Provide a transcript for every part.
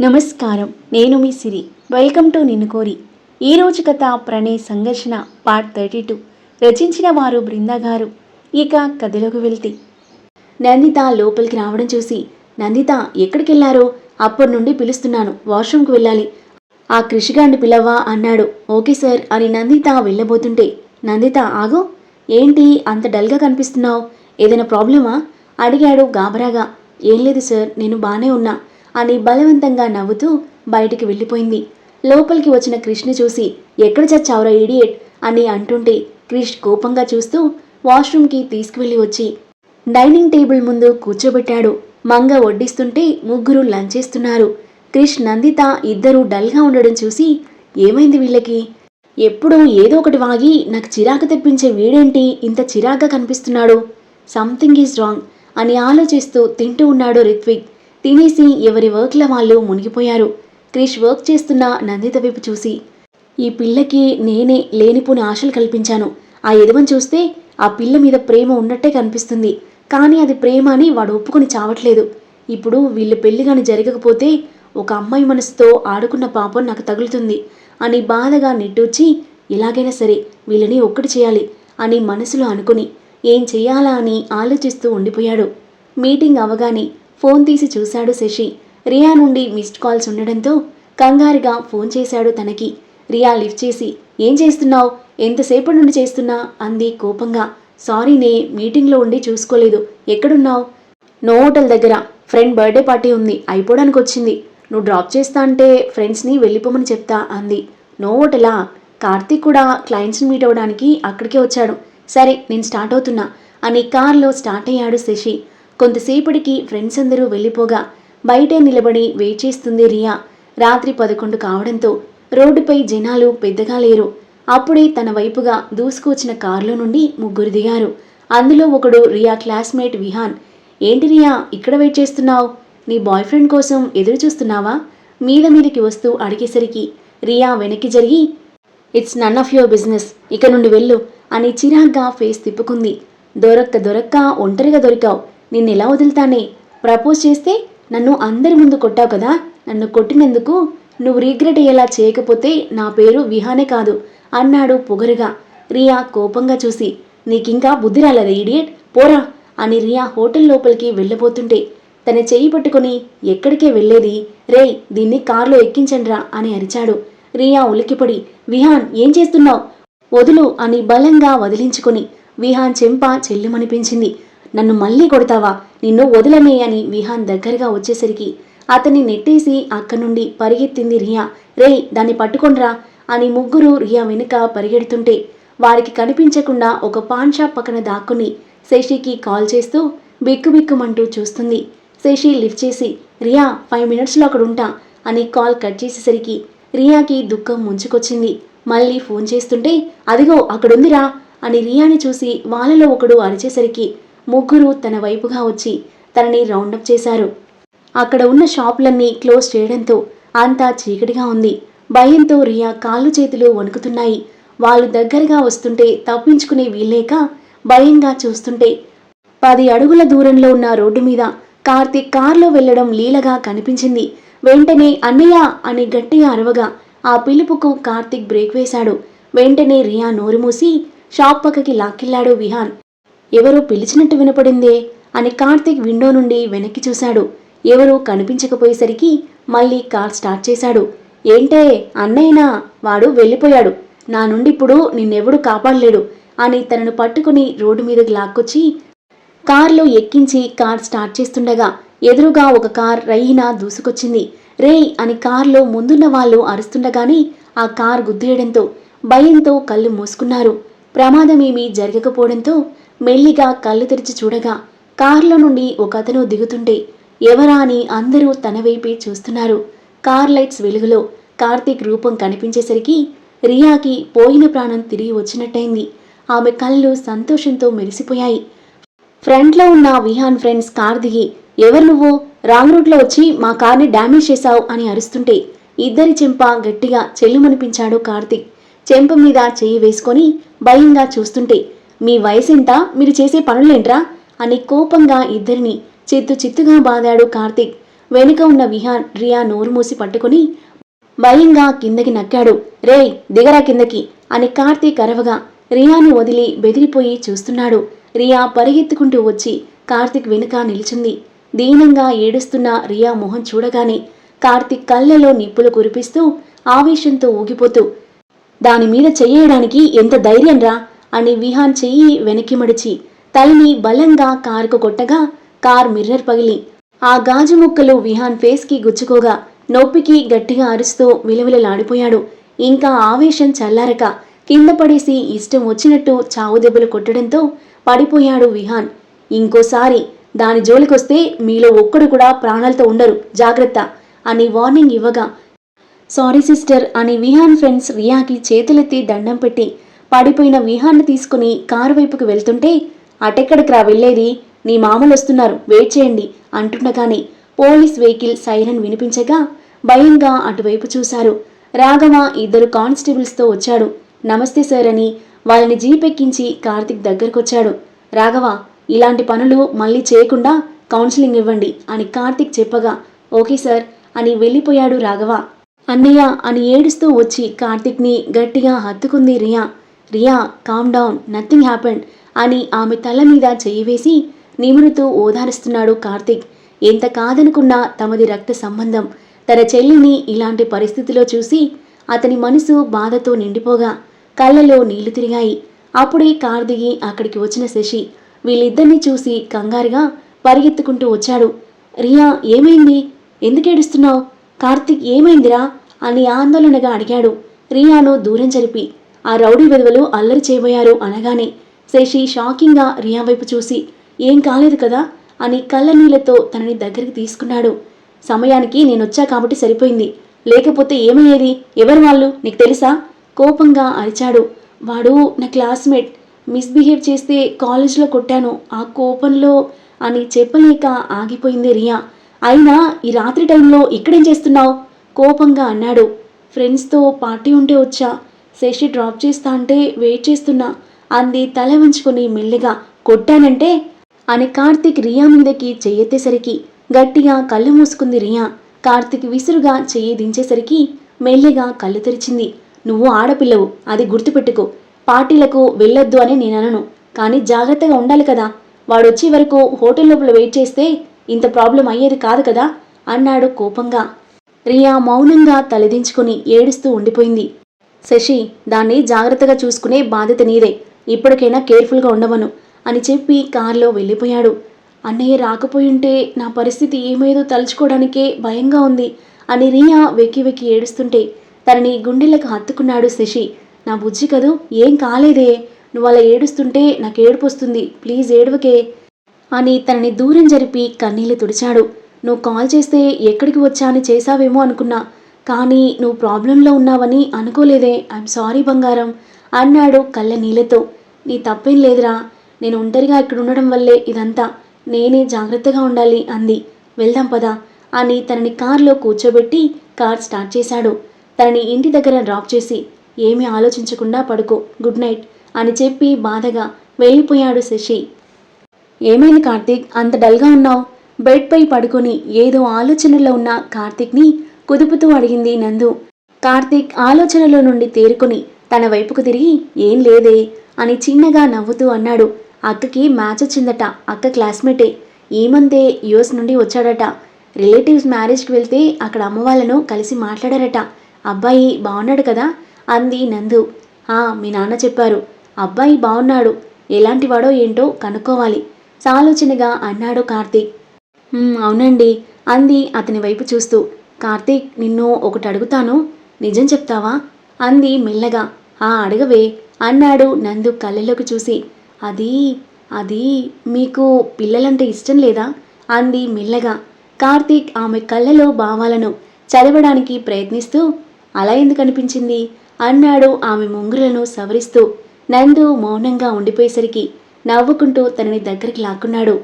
నమస్కారం. నేను మీ సిరి. Welcome to నిన్ను కోరి. ఈ రోజు కథ ప్రణయ్ సంఘర్షణ పార్ట్ థర్టీ టూ రచించిన వారు బృందా గారు. ఇక కథలోకి వెళ్తే. నందిత లోపలికి రావడం చూసి నందిత ఎక్కడికి వెళ్ళారో అప్పటి నుండి పిలుస్తున్నాను. వాష్రూమ్కి వెళ్ళాలి. ఆ కృషిగాడిని పిలవ్వా అన్నాడు. ఓకే సార్ అని నందిత వెళ్ళబోతుంటే నందిత ఆగు. ఏంటి అంత డల్గా కనిపిస్తున్నావు? ఏదైనా ప్రాబ్లమా? అడిగాడు గాబరాగా ఏం లేదు సార్ నేను బాగానే ఉన్నా. అని బలవంతంగా నవ్వుతూ బయటికి వెళ్ళిపోయింది. లోపలికి వచ్చిన క్రిష్ని చూసి ఎక్కడ చచ్చావురా ఇడియట్? అని అంటుంటే క్రిష్ కోపంగా చూస్తూ వాష్రూమ్కి తీసుకువెళ్ళి వచ్చి డైనింగ్ టేబుల్ ముందు కూర్చోబెట్టాడు. మంగ వడ్డిస్తుంటే ముగ్గురు లంచ్ చేస్తున్నారు. క్రిష్ నందిత ఇద్దరూ డల్గా ఉండడం చూసి ఏమైంది వీళ్ళకి? ఎప్పుడూ ఏదో ఒకటి వాగి నాకు చిరాకు తెప్పించే వీడేంటి? ఇంత చిరాగ్గా కనిపిస్తున్నాడు. సంథింగ్ ఈజ్ రాంగ్ అని ఆలోచిస్తూ తింటూ ఉన్నాడు రిత్విక్. తినేసి ఎవరి వర్క్ల వాళ్ళు మునిగిపోయారు. క్రిష్ వర్క్ చేస్తున్న నందిత వైపు చూసి ఈ పిల్లకి నేనే లేనిపోని ఆశలు కల్పించాను. ఆ ఎదవని చూస్తే ఆ పిల్ల మీద ప్రేమ ఉన్నట్టే కనిపిస్తుంది. కానీ అది ప్రేమ అని వాడు ఒప్పుకొని చావట్లేదు. ఇప్పుడు వీళ్ళు పెళ్ళి కానీ జరగకపోతే ఒక అమ్మాయి మనసుతో ఆడుకున్న పాపం నాకు తగులుతుంది అని బాధగా నిట్టూర్చి ఎలాగైనా సరే వీళ్ళని ఒక్కటి చేయాలి అని మనసులో అనుకుని ఏం చేయాలా అని ఆలోచిస్తూ ఉండిపోయాడు. మీటింగ్ అవగానే ఫోన్ తీసి చూశాడు శశి. రియా నుండి మిస్డ్ కాల్స్ ఉండడంతో కంగారుగా ఫోన్ చేశాడు తనకి. రియా లిఫ్ట్ చేసి ఏం చేస్తున్నావు? ఎంతసేపటి నుండి చేస్తున్నా? అంది కోపంగా. సారీ నే మీటింగ్లో ఉండి చూసుకోలేదు. ఎక్కడున్నావు? నో హోటల్ దగ్గర. ఫ్రెండ్ బర్త్డే పార్టీ ఉంది. అయిపోవడానికి వచ్చింది. నువ్వు డ్రాప్ చేస్తా అంటే ఫ్రెండ్స్ని వెళ్ళిపోమని చెప్తా అంది. నో హోటలా? కార్తీక్ కూడా క్లయింట్స్ని మీట్ అవ్వడానికి అక్కడికే వచ్చాడు. సరే నేను స్టార్ట్ అవుతున్నా అని కార్లో స్టార్ట్ అయ్యాడు శశి. కొంతసేపటికి ఫ్రెండ్స్ అందరూ వెళ్ళిపోగా బయటే నిలబడి వెయిట్ చేస్తుంది రియా. రాత్రి పదకొండు కావడంతో రోడ్డుపై జనాలు పెద్దగా లేరు. అప్పుడే తన వైపుగా దూసుకొచ్చిన కారులో నుండి ముగ్గురు దిగారు. అందులో ఒకడు రియా క్లాస్మేట్ విహాన్. ఏంటి రియా ఇక్కడ వెయిట్ చేస్తున్నావు? నీ బాయ్ ఫ్రెండ్ కోసం ఎదురు చూస్తున్నావా? మీద మీదకి వస్తూ అడిగేసరికి రియా వెనక్కి జరిగి it's none of your business ఇక నుండి వెళ్ళు అని చిరాగ్గా ఫేస్ తిప్పుకుంది. దొరక్క దొరక్క ఒంటరిగా దొరికావు. నిన్నెలా వదులుతానే? ప్రపోజ్ చేస్తే నన్ను అందరి ముందు కొట్టావు కదా? నన్ను కొట్టినందుకు నువ్వు రీగ్రెట్ అయ్యేలా చేయకపోతే నా పేరు విహానే కాదు అన్నాడు పొగరుగా. రియా కోపంగా చూసి నీకింకా బుద్ధి రాలేదా ఇడియట్? పోరా! అని రియా హోటల్ లోపలికి వెళ్ళబోతుంటే తన చెయ్యి పట్టుకుని ఎక్కడికే వెళ్ళేది? రేయ్ దీన్ని కారులో ఎక్కించండ్రా! అని అరిచాడు. రియా ఉలికిపడి విహాన్ ఏం చేస్తున్నావు? వదులు అని బలంగా వదిలించుకుని విహాన్ చెంప చెల్లుమనిపించింది. నన్ను మళ్ళీ కొడతావా? నిన్ను వదలనే అని విహాన్ దగ్గరగా వచ్చేసరికి అతన్ని నెట్టేసి అక్కడి నుండి పరిగెత్తింది రియా. రేయ్ దాన్ని పట్టుకొనిరా అని ముగ్గురు రియా వెనుక పరిగెడుతుంటే వారికి కనిపించకుండా ఒక పాన్ షాప్ పక్కన దాక్కుని శశికి కాల్ చేస్తూ బిక్కుబిక్కుమంటూ చూస్తుంది. శశి లిఫ్ట్ చేసి రియా ఫైవ్ మినిట్స్లో అక్కడ ఉంటా అని కాల్ కట్ చేసేసరికి రియాకి దుఃఖం ముంచుకొచ్చింది. మళ్ళీ ఫోన్ చేస్తుంటే అదిగో అక్కడుందిరా అని రియాని చూసి వాళ్ళలో ఒకడు అరిచేసరికి ముగ్గురు తన వైపుగా వచ్చి తనని రౌండప్ చేశారు. అక్కడ ఉన్న షాపులన్నీ క్లోజ్ చేయడంతో అంతా చీకటిగా ఉంది. భయంతో రియా కాళ్ళు చేతులు వణుకుతున్నాయి. వాళ్ళు దగ్గరగా వస్తుంటే తప్పించుకునే వీల్లేక భయంగా చూస్తుంటే పది అడుగుల దూరంలో ఉన్న రోడ్డు మీద కార్తీక్ కారులో వెళ్ళడం లీలగా కనిపించింది. వెంటనే అన్నయ్య అని గట్టిగా అరవగా ఆ పిలుపుకు కార్తీక్ బ్రేక్ వేశాడు. వెంటనే రియా నోరు మూసి షాప్ పక్కకి లాక్కెళ్ళాడు విహాన్. ఎవరో పిలిచినట్టు వినపడిందే అని కార్తీక్ విండో నుండి వెనక్కి చూశాడు. ఎవరూ కనిపించకపోయేసరికి మళ్ళీ కార్ స్టార్ట్ చేశాడు. ఏంటే అన్నయ్యనా? వాడు వెళ్ళిపోయాడు. నా నుండి ఇప్పుడు నిన్నెవడూ కాపాడలేడు అని తనను పట్టుకుని రోడ్డు మీదకి లాక్కొచ్చి కార్లో ఎక్కించి కార్ స్టార్ట్ చేస్తుండగా ఎదురుగా ఒక కార్ రైనా దూసుకొచ్చింది. రేయ్ అని కార్లో ముందున్న వాళ్ళు అరుస్తుండగానే ఆ కార్ గుద్దేయడంతో భయంతో కళ్ళు మూసుకున్నారు. ప్రమాదమేమీ జరగకపోవడంతో మెల్లిగా కళ్ళు తెరిచి చూడగా కార్లో నుండి ఒక అతను దిగుతుంటే ఎవరా అని అందరూ తన వైపే చూస్తున్నారు. కార్ లైట్స్ వెలుగులో కార్తీక్ రూపం కనిపించేసరికి రియాకి పోయిన ప్రాణం తిరిగి వచ్చినట్టయింది. ఆమె కళ్ళు సంతోషంతో మెరిసిపోయాయి. ఫ్రంట్లో ఉన్న విహాన్ ఫ్రెండ్స్ కార్ దిగి ఎవరు నువ్వు? రాంగ్ రూట్లో వచ్చి మా కార్ని డ్యామేజ్ చేశావు అని అరుస్తుంటే ఇద్దరి చెంప గట్టిగా చెల్లుమనిపించాడు కార్తీక్. చెంప మీద చెయ్యి వేసుకొని భయంగా చూస్తుంటే మీ వయసెంత? మీరు చేసే పనులేంట్రా? అని కోపంగా ఇద్దరిని చిత్తు చిత్తుగా బాదాడు కార్తిక్. వెనుక ఉన్న విహాన్ రియా నోరు మూసి పట్టుకుని భయంగా కిందకి నక్కాడు. రేయ్ దిగరా కిందకి అని కార్తీక్ అరవగా రియాను వదిలి బెదిరిపోయి చూస్తున్నాడు. రియా పరిగెత్తుకుంటూ వచ్చి కార్తిక్ వెనుక నిలిచింది. దీనంగా ఏడుస్తున్న రియా మొహం చూడగానే కార్తిక్ కళ్ళలో నిప్పులు కురిపిస్తూ ఆవేశంతో ఊగిపోతూ దాని మీద చెయ్యడానికి ఎంత ధైర్యంరా? అని విహాన్ చెయ్యి వెనక్కి మడిచి తలని బలంగా కారుకు కొట్టగా కార్ మిర్రర్ పగిలి ఆ గాజు ముక్కలు విహాన్ ఫేస్కి గుచ్చుకోగా నొప్పికి గట్టిగా అరుస్తూ విలవిలలాడిపోయాడు. ఇంకా ఆవేశం చల్లారక కింద పడేసి ఇష్టం వచ్చినట్టు చావు దెబ్బలు కొట్టడంతో పడిపోయాడు విహాన్. ఇంకోసారి దాని జోలికొస్తే మీలో ఒక్కడు కూడా ప్రాణాలతో ఉండరు జాగ్రత్త అని వార్నింగ్ ఇవ్వగా సారీ సిస్టర్ అని విహాన్ ఫ్రెండ్స్ రియాకి చేతులెత్తి దండం పెట్టి పడిపోయిన విహాన్ని తీసుకుని కారు వైపుకు వెళ్తుంటే అటెక్కడికి రా వెళ్ళేది? నీ మామలు వస్తున్నారు. వెయిట్ చేయండి అంటుండగానే పోలీస్ వెహికల్ సైరన్ వినిపించగా భయంగా అటువైపు చూశారు. రాఘవ ఇద్దరు కానిస్టేబుల్స్తో వచ్చాడు. నమస్తే సార్ అని వాళ్ళని జీపెక్కించి కార్తిక్ దగ్గరకొచ్చాడు. రాఘవ ఇలాంటి పనులు మళ్ళీ చేయకుండా కౌన్సిలింగ్ ఇవ్వండి అని కార్తిక్ చెప్పగా ఓకే సార్ అని వెళ్ళిపోయాడు రాఘవ. అన్నయ్య అని ఏడుస్తూ వచ్చి కార్తిక్ని గట్టిగా హత్తుకుంది Riya. Riya calm down nothing happened అని ఆమె తల మీద చెయ్యి వేసి నిమురుతూ ఓదారుస్తున్నాడు కార్తిక్. ఎంత కాదనుకున్నా తమది రక్త సంబంధం. తన చెల్లిని ఇలాంటి పరిస్థితిలో చూసి అతని మనసు బాధతో నిండిపోగా కళ్ళలో నీళ్ళు తిరిగాయి. అప్పుడే కార్ దిగి అక్కడికి వచ్చిన శశి వీళ్ళిద్దరిని చూసి కంగారుగా పరిగెత్తుకుంటూ వచ్చాడు. రియా ఏమైంది? ఎందుకు ఏడుస్తున్నావు? కార్తిక్ ఏమైందిరా? అని ఆందోళనగా అడిగాడు. రియాను దూరం జరిపి ఆ రౌడీ విధవలు అల్లరి చేయబోయారు అనగానే శేషి షాకింగ్గా రియా వైపు చూసి ఏం కాలేదు కదా? అని కళ్ళ నీళ్ళతో తనని దగ్గరికి తీసుకున్నాడు. సమయానికి నేనొచ్చా కాబట్టి సరిపోయింది. లేకపోతే ఏమయ్యేది? ఎవరు వాళ్ళు? నీకు తెలుసా? కోపంగా అరిచాడు. వాడు నా క్లాస్మేట్. మిస్బిహేవ్ చేస్తే కాలేజ్లో కొట్టాను. ఆ కోపంలో అని చెప్పలేక ఆగిపోయింది రియా. అయినా ఈ రాత్రి టైంలో ఇక్కడేం చేస్తున్నావు? కోపంగా అన్నాడు. ఫ్రెండ్స్తో పార్టీ ఉంటే వచ్చా. శశి డ్రాప్ చేస్తా అంటే వెయిట్ చేస్తున్నా. అంది తల వంచుకొని మెల్లిగా. కొట్టానంటే? అని కార్తీక్ రియా మీదకి చెయ్యెత్తేసరికి. గట్టిగా కళ్ళు మూసుకుంది రియా. కార్తీక్ విసురుగా చెయ్యి దించేసరికి మెల్లిగా కళ్ళు తెరిచింది. నువ్వు ఆడపిల్లవు అది గుర్తుపెట్టుకో. పార్టీలకు వెళ్ళొద్దు అని నేననను కానీ జాగ్రత్తగా ఉండాలి కదా. వాడొచ్చే వరకు హోటల్ లోపల వెయిట్ చేస్తే ఇంత ప్రాబ్లం అయ్యేది కాదు కదా అన్నాడు కోపంగా. రియా మౌనంగా తలదించుకుని ఏడుస్తూ ఉండిపోయింది. శశి దాన్ని జాగ్రత్తగా చూసుకునే బాధ్యత నీదే. ఇప్పటికైనా కేర్ఫుల్గా ఉండమను అని చెప్పి కారులో వెళ్ళిపోయాడు. అన్నయ్య రాకపోయుంటే నా పరిస్థితి ఏమేదో తలుచుకోవడానికే భయంగా ఉంది అని రియా వెక్కి వెక్కి ఏడుస్తుంటే తనని గుండెలకు హత్తుకున్నాడు శశి. నా బుజ్జి కదూ ఏం కాలేదే? నువ్వు అలా ఏడుస్తుంటే నాకు ఏడుపు వస్తుంది. ప్లీజ్ ఏడవకే అని తనని దూరం జరిపి కన్నీళ్ళు తుడిచాడు. నువ్వు కాల్ చేస్తే ఎక్కడికి వచ్చా అని చేశావేమో అనుకున్నా. కానీ నువ్వు ప్రాబ్లంలో ఉన్నావని అనుకోలేదే. ఐఎమ్ సారీ బంగారం. అన్నాడు కళ్ళ నీళ్ళతో. నీ తప్పేం లేదురా. నేను ఒంటరిగా ఇక్కడ ఉండడం వల్లే ఇదంతా. నేనే జాగ్రత్తగా ఉండాలి అంది. వెళ్దాం పదా. అని తనని కార్లో కూర్చోబెట్టి కార్ స్టార్ట్ చేశాడు. తనని ఇంటి దగ్గర డ్రాప్ చేసి ఏమీ ఆలోచించకుండా పడుకో గుడ్ నైట్ అని చెప్పి బాధగా వెళ్ళిపోయాడు శశి. ఏమైంది కార్తీక్? అంత డల్గా ఉన్నావు? బెడ్పై పడుకొని ఏదో ఆలోచనలో ఉన్న కార్తీక్ని కుదుపుతూ అడిగింది నందు. కార్తీక్ ఆలోచనలో నుండి తేరుకొని తన వైపుకు తిరిగి ఏం లేదే అని చిన్నగా నవ్వుతూ అన్నాడు. అక్కకి మ్యాచ్ వచ్చిందట అక్క క్లాస్మేటే. ఈ మంతే యుఎస్ నుండి వచ్చాడట. రిలేటివ్స్ మ్యారేజ్కి వెళ్తే అక్కడ అమ్మ వాళ్ళను కలిసి మాట్లాడారట. అబ్బాయి బాగున్నాడు కదా అంది నందు. ఆ మీ నాన్న చెప్పారు. అబ్బాయి బాగున్నాడు ఎలాంటివాడో ఏంటో కనుక్కోవాలి సాలోచనగా అన్నాడు కార్తీక్. అవునండి అంది అతని వైపు చూస్తూ. కార్తీక్ నిన్ను ఒకటి అడుగుతాను. నిజం చెప్తావా? అంది మెల్లగా. ఆ అడగవే అన్నాడు నందు కళ్ళలోకి చూసి. అది అది మీకు పిల్లలంటే ఇష్టం లేదా? అంది మెల్లగా. కార్తీక్ ఆమె కళ్ళలో భావాలను చదవడానికి ప్రయత్నిస్తూ అలా ఎందుకు అనిపించింది? అన్నాడు ఆమె ముంగులను సవరిస్తూ. నందు మౌనంగా ఉండిపోయేసరికి నవ్వుకుంటూ తనని దగ్గరికి లాక్కున్నాడు.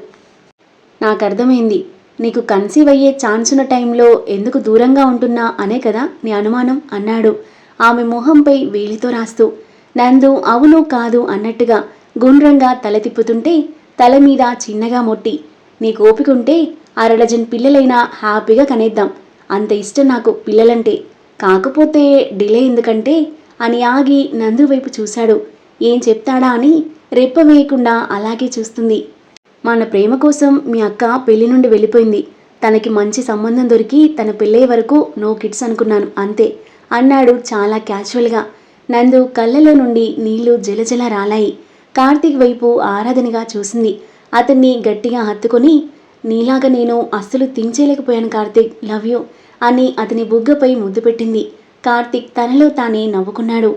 నాకు అర్థమైంది. నీకు కన్సీవ్ అయ్యే ఛాన్స్ ఉన్న టైంలో ఎందుకు దూరంగా ఉంటున్నా అనే కదా నీ అనుమానం అన్నాడు. ఆమె మొహంపై వేలితో రాస్తూ నందు అవును కాదు అన్నట్టుగా గుండ్రంగా తల తిప్పుతుంటే తల మీద చిన్నగా మొట్టి నీకు ఓపికంటే అరడజన్ పిల్లలైనా హ్యాపీగా కనేద్దాం. అంత ఇష్టం నాకు పిల్లలంటే. కాకపోతే డిలే ఎందుకంటే అని ఆగి నందు వైపు చూశాడు. ఏం చెప్తాడా అని రెప్ప వేయకుండా అలాగే చూస్తుంది. మన ప్రేమ కోసం మీ అక్క పెళ్ళి నుండి వెళ్ళిపోయింది. తనకి మంచి సంబంధం దొరికి తన పెళ్ళయ్యే వరకు నో కిడ్స్ అనుకున్నాను అంతే. అన్నాడు చాలా క్యాజువల్గా నందు కళ్ళలో నుండి నీళ్ళు జలజల రాలాయి. కార్తీక్ వైపు ఆరాధనగా చూసింది. అతన్ని గట్టిగా హత్తుకొని నీలాగా నేను అస్సలు తించేయలేకపోయాను కార్తీక్ లవ్ యూ అని అతని బుగ్గపై ముద్దు పెట్టింది. కార్తీక్ తనలో తానే నవ్వుకున్నాడు.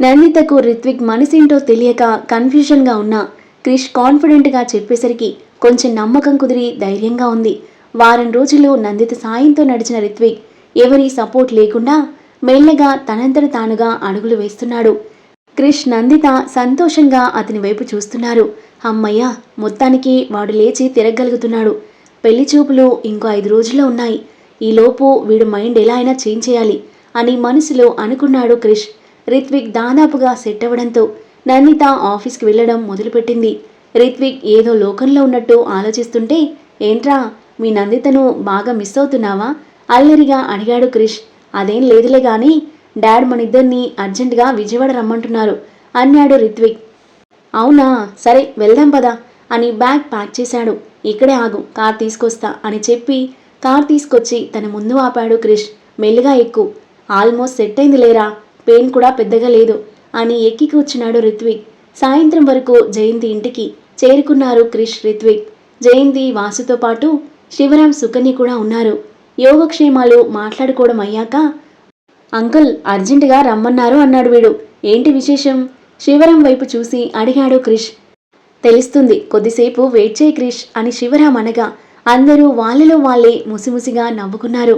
నందితకు రిత్విక్ మనసేంటో తెలియక కన్ఫ్యూషన్గా ఉన్నా. క్రిష్ కాన్ఫిడెంట్గా చెప్పేసరికి కొంచెం నమ్మకం కుదిరి ధైర్యంగా ఉంది. వారం రోజుల్లో నందిత సాయంతో నడిచిన రిత్విక్ ఎవరి సపోర్ట్ లేకుండా మెల్లగా తనంతట తానుగా అడుగులు వేస్తున్నాడు. క్రిష్ నందిత సంతోషంగా అతని వైపు చూస్తున్నారు. అమ్మయ్య మొత్తానికి వాడు లేచి తిరగగలుగుతున్నాడు. పెళ్ళి చూపులు ఇంకో ఐదు రోజుల్లో ఉన్నాయి. ఈలోపు వీడు మైండ్ ఎలా అయినా చేంజ్ చేయాలి అని మనసులో అనుకున్నాడు క్రిష్. రిత్విక్ దాదాపుగా సెట్ అవ్వడంతో నందిత ఆఫీస్కి వెళ్ళడం మొదలుపెట్టింది. రిత్విక్ ఏదో లోకంలో ఉన్నట్టు ఆలోచిస్తుంటే ఏంట్రా మీ నందితను బాగా మిస్ అవుతున్నావా? అల్లరిగా అడిగాడు క్రిష్. అదేం లేదులే గాని డాడ్ మనిద్దరిని అర్జెంటుగా విజయవాడ రమ్మంటున్నారు అన్నాడు రిత్విక్. అవునా? సరే వెళ్దాం పదా అని బ్యాగ్ ప్యాక్ చేశాడు. ఇక్కడే ఆగు కార్ తీసుకొస్తా అని చెప్పి కార్ తీసుకొచ్చి తన ముందు ఆపాడు క్రిష్. మెల్లిగా ఎక్కు ఆల్మోస్ట్ సెట్ అయింది లేరా పెయిన్ కూడా పెద్దగా లేదు. అని ఎక్కి కూర్చున్నాడు రిత్విక్ సాయంత్రం వరకు జయంతి ఇంటికి చేరుకున్నారు క్రిష్ రిత్విక్ జయంతి వాసుతో పాటు శివరాం సుకన్య కూడా ఉన్నారు. యోగక్షేమాలు మాట్లాడుకోవడం అయ్యాక అంకుల్ అర్జెంటుగా రమ్మన్నారు అన్నాడు వీడు. ఏంటి విశేషం? శివరాం వైపు చూసి అడిగాడు క్రిష్. తెలుస్తుంది కొద్దిసేపు వెయిట్ చేయి క్రిష్ అని శివరాం అనగా అందరూ వాళ్ళలో వాళ్ళే ముసిముసిగా నవ్వుకున్నారు.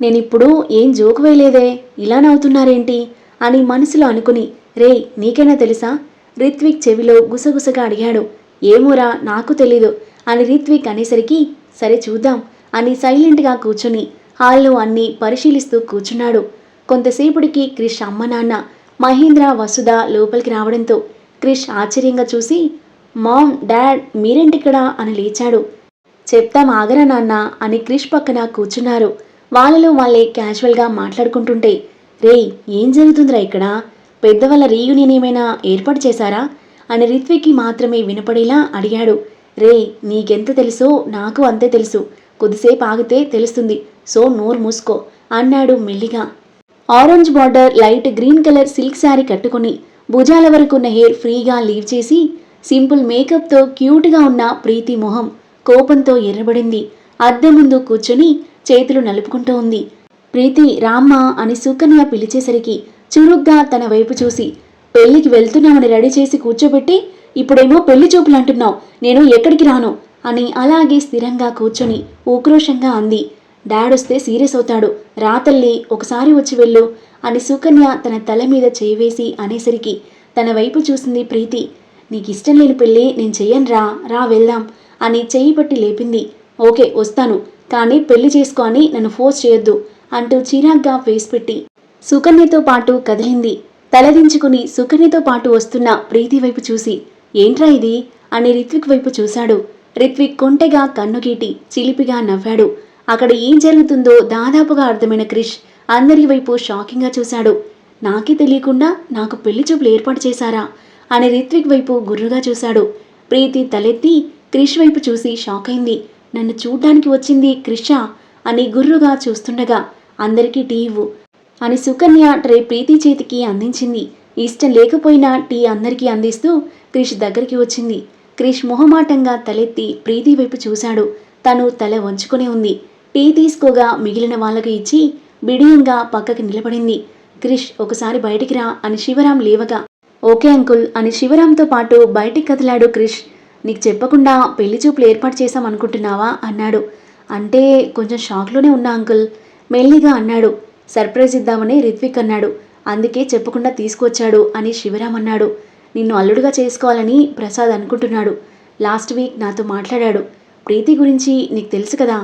నేనిప్పుడు ఏం జోకు వేయలేదే? ఇలా నవ్వుతున్నారేంటి? అని మనసులో అనుకుని రేయ్ నీకైనా తెలుసా? రిత్విక్ చెవిలో గుసగుసగా అడిగాడు. ఏమోరా నాకు తెలీదు అని రిత్విక్ అనేసరికి సరే చూద్దాం అని సైలెంట్గా కూర్చుని హాల్లో అన్నీ పరిశీలిస్తూ కూర్చున్నాడు. కొంతసేపటికి క్రిష్ అమ్మ నాన్న మహేంద్ర వసుధ లోపలికి రావడంతో క్రిష్ ఆశ్చర్యంగా చూసి మామ్ డాడ్ మీరేంటిక్కడ అని లేచాడు. చెప్తాం ఆగరా నాన్న అని క్రిష్ పక్కన కూర్చున్నారు. వాళ్ళలో వాళ్ళే క్యాజువల్గా మాట్లాడుకుంటుంటే రేయ్ ఏం జరుగుతుందిరా ఇక్కడ? పెద్దవాళ్ళ రీయూనియన్ ఏమైనా ఏర్పాటు చేశారా? అని రిత్విక్కి మాత్రమే వినపడేలా అడిగాడు. రే నీకెంత తెలుసో నాకు అంతే తెలుసు. కొద్దిసేపు ఆగితే తెలుస్తుంది. సో నోరు మూసుకో అన్నాడు మెల్లిగా. Orange border light green colour silk sari కట్టుకుని భుజాల వరకు ఉన్న హెయిర్ ఫ్రీగా లీవ్ చేసి సింపుల్ మేకప్తో క్యూట్గా ఉన్న ప్రీతి మొహం కోపంతో ఎర్రబడింది. అద్దె ముందు కూర్చొని చేతులు నలుపుకుంటూ ఉంది. ప్రీతి రామ్మ అని సుకన్య పిలిచేసరికి చురుగ్గా తన వైపు చూసి పెళ్ళికి వెళ్తున్నామని రెడీ చేసి కూర్చోబెట్టి ఇప్పుడేమో పెళ్ళి చూపులు అంటున్నావు. నేను ఎక్కడికి రాను? అని అలాగే స్థిరంగా కూర్చొని ఉక్రోషంగా అంది. డాడొస్తే వస్తే సీరియస్ అవుతాడు. రాతల్లి ఒకసారి వచ్చి వెళ్ళు అని సుకన్య తన తల మీద చేయివేసి అనేసరికి తన వైపు చూసింది ప్రీతి. నీకు ఇష్టం లేని పెళ్ళి నేను చెయ్యను రా రా వెళ్దాం అని చెయ్యి పట్టి లేపింది. ఓకే వస్తాను. కానీ పెళ్ళి చేసుకో అని నన్ను ఫోర్స్ చేయొద్దు. అంటూ చిరాగ్గా ఫేస్ పెట్టి సుకన్యతో పాటు కదిలింది. తలదించుకుని సుకన్యతో పాటు వస్తున్న ప్రీతి వైపు చూసి ఏంట్రా ఇది? అని రిత్విక్ వైపు చూశాడు. రిత్విక్ కొంటెగా కన్నుగీటి చిలిపిగా నవ్వాడు. అక్కడ ఏం జరుగుతుందో దాదాపుగా అర్థమైన క్రిష్ అందరి వైపు షాకింగ్గా చూశాడు. నాకే తెలియకుండా నాకు పెళ్ళి చూపులు ఏర్పాటు చేశారా? అని రిత్విక్ వైపు గుర్రుగా చూశాడు. ప్రీతి తలెత్తి క్రిష్ వైపు చూసి షాక్ అయింది నన్ను చూడ్డానికి వచ్చింది క్రిషా? అని గుర్రుగా చూస్తుండగా అందరికీ టీ ఇవ్వు అని సుకన్య ట్రే ప్రీతి చేతికి అందించింది. ఇష్టం లేకపోయినా టీ అందరికీ అందిస్తూ క్రిష్ దగ్గరికి వచ్చింది. క్రిష్ మొహమాటంగా తలెత్తి ప్రీతి వైపు చూశాడు. తను తల వంచుకుని ఉంది. టీ తీసుకోగా మిగిలిన వాళ్ళకి ఇచ్చి బిడియంగా పక్కకి నిలబడింది. క్రిష్ ఒకసారి బయటికి రా అని శివరాం లేవగా. ఓకే అంకుల్ అని శివరాంతో పాటు బయటికి కదిలాడు క్రిష్. నీకు చెప్పకుండా పెళ్ళి చూపులు ఏర్పాటు చేశాం అనుకుంటున్నావా అన్నాడు. అంటే కొంచెం షాక్లోనే ఉన్నా అంకుల్. మెల్లిగా అన్నాడు. సర్ప్రైజ్ ఇద్దామని రిత్విక్ అన్నాడు. అందుకే చెప్పకుండా తీసుకొచ్చాడు అని శివరాం అన్నాడు. నిన్ను అల్లుడుగా చేసుకోవాలని ప్రసాద్ అనుకుంటున్నాడు. లాస్ట్ వీక్ నాతో మాట్లాడాడు. ప్రీతి గురించి నీకు తెలుసు కదా.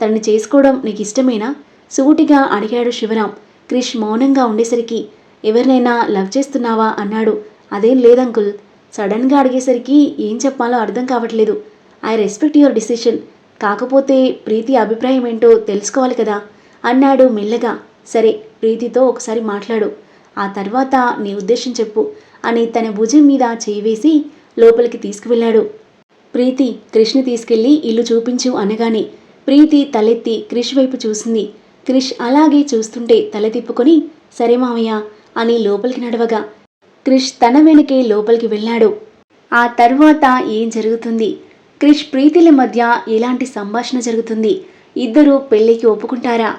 తనని చేసుకోవడం నీకు ఇష్టమేనా? సూటిగా అడిగాడు శివరాం క్రిష్ మౌనంగా ఉండేసరికి ఎవరినైనా లవ్ చేస్తున్నావా? అన్నాడు. అదేం లేదంకుల్ సడన్గా అడిగేసరికి ఏం చెప్పాలో అర్థం కావట్లేదు. I respect your decision. కాకపోతే ప్రీతి అభిప్రాయం ఏంటో తెలుసుకోవాలి కదా. అన్నాడు మెల్లగా. సరే ప్రీతితో ఒకసారి మాట్లాడు. ఆ తర్వాత నీ ఉద్దేశం చెప్పు అని తన భుజం మీద చేయివేసి లోపలికి తీసుకువెళ్ళాడు. ప్రీతి క్రిష్ని తీసుకెళ్ళి ఇల్లు చూపించు అనగానే ప్రీతి తలెత్తి క్రిష్ వైపు చూసింది. క్రిష్ అలాగే చూస్తుంటే తల తిప్పుకొని సరే మామయ్య అని లోపలికి నడవగా క్రిష్ తన వెనకే లోపలికి వెళ్ళాడు. ఆ తర్వాత ఏం జరుగుతుంది? క్రిష్ ప్రీతిల మధ్య ఎలాంటి సంభాషణ జరుగుతుంది? ఇద్దరూ పెళ్ళికి ఒప్పుకుంటారా?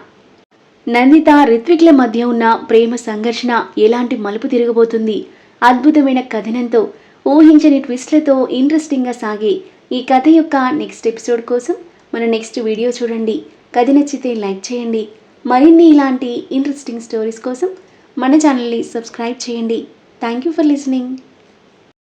నందిత రిత్విక్ల మధ్య ఉన్న ప్రేమ సంఘర్షణ ఎలాంటి మలుపు తిరగబోతుంది? అద్భుతమైన కథనంతో ఊహించని ట్విస్ట్లతో ఇంట్రెస్టింగ్గా సాగే ఈ కథ యొక్క నెక్స్ట్ ఎపిసోడ్ కోసం మన నెక్స్ట్ వీడియో చూడండి. కథ నచ్చితే లైక్ చేయండి. మరిన్ని ఇలాంటి ఇంట్రెస్టింగ్ స్టోరీస్ కోసం మన ఛానల్ని సబ్స్క్రైబ్ చేయండి. Thank you for listening.